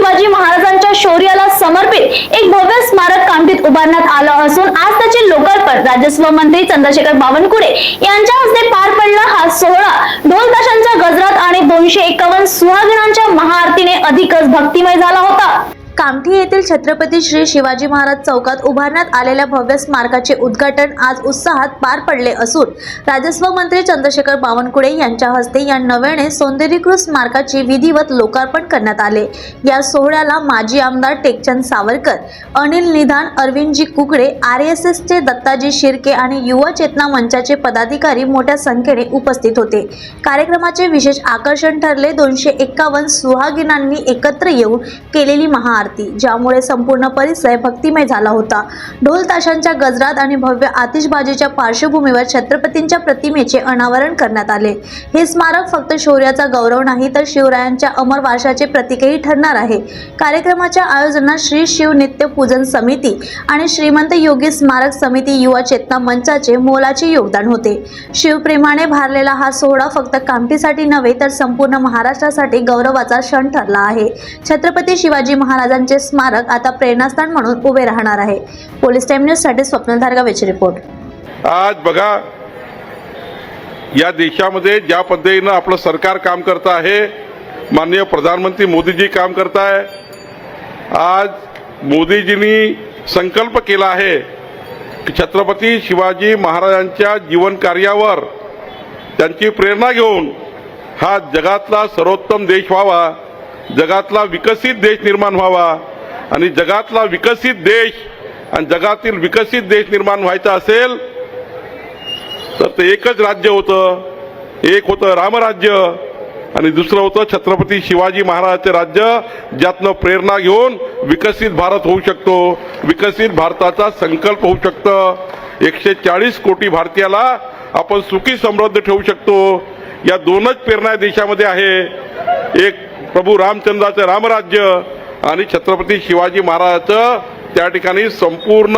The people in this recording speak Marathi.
शिवाजी महाराजांच्या शौर्याला समर्पित एक भव्य स्मारक कामठीत उभारण्यात आलं असून आज त्याचे लोकार्पण राजस्व मंत्री चंद्रशेखर बावनकुळे यांच्या हस्ते पार पडला हा सोहळा. ढोल ताशांच्या गजरात आणि दोनशे एकावन्न सुहागणांच्या महाआरतीने अधिकच भक्तिमय झाला होता. कामठी येथील छत्रपती श्री शिवाजी महाराज चौकात उभारण्यात आलेल्या भव्य स्मारकाचे उद्घाटन आज उत्साहात पार पडले असून राजस्व मंत्री चंद्रशेखर बावनकुळे यांच्या हस्ते या नव्याने सौंदर्यीकृत स्मारकाचे विधिवत लोकार्पण करण्यात आले. या सोहळ्याला माजी आमदार टेकचंद सावरकर अनिल निधान अरविंदजी कुकडे आर एस एसचे दत्ताजी शिर्के आणि युवा चेतना मंचाचे पदाधिकारी मोठ्या संख्येने उपस्थित होते. कार्यक्रमाचे विशेष आकर्षण ठरले. दोनशे एक्कावन्न सुहागिनांनी एकत्र येऊन केलेली महाआरती. ज्यामुळे संपूर्ण परिसर भक्तिमय झाला होता. ढोल ताशांच्या गजरात आणि भव्य आतिषबाजीच्या पार्श्वभूमीवर छत्रपतींच्या प्रतिमेचे अनावरण करण्यात आले. हे स्मारक फक्त शौर्याचा गौरव नाही तर शिवरायांच्या अमर वारशाचे प्रतीकही ठरणार आहे. कार्यक्रमाच्या आयोजनात श्री शिव नित्य पूजन समिती आणि श्रीमंत योगी स्मारक समिती युवा चेतना मंचाचे मोलाचे योगदान होते. शिवप्रेमाने भारलेला हा सोहळा फक्त कामठीसाठी नव्हे तर संपूर्ण महाराष्ट्रासाठी गौरवाचा क्षण ठरला आहे. छत्रपती शिवाजी शहीदांचे स्मारक आता प्रेरणास्थान म्हणून उभे राहणार आहे. पोलीस टाइम न्यूजसाठी स्वप्नल धारगावेची रिपोर्ट. आज बघा या देशामध्ये ज्या पद्धतीनं आपलं सरकार काम करत आहे माननीय प्रधानमंत्री मोदीजी काम करत आहे आज मोदीजींनी संकल्प केला आहे की छत्रपती शिवाजी महाराजांच्या जीवन कार्यावर त्यांची प्रेरणा घेऊन हा जगातला सर्वोत्तम देश व्हावा. जगातला विकसित देश निर्माण व्हावा. आणि जगातला विकसित देश आणि जगातील विकसित देश निर्माण व्हायचा असेल तर ते एकच राज्य होतं. एक होतं रामराज्य आणि दुसरं होतं छत्रपती शिवाजी महाराजांचे राज्य ज्यातनं प्रेरणा घेऊन विकसित भारत होऊ शकतो. विकसित भारताचा संकल्प होऊ शकतं. एकशे चाळीस कोटी भारतीयाला आपण सुखी समृद्ध ठेवू शकतो. या दोनच प्रेरणा देशामध्ये आहे. एक प्रभू रामचंद्राचं रामराज्य आणि छत्रपती शिवाजी महाराजाचं त्या ठिकाणी संपूर्ण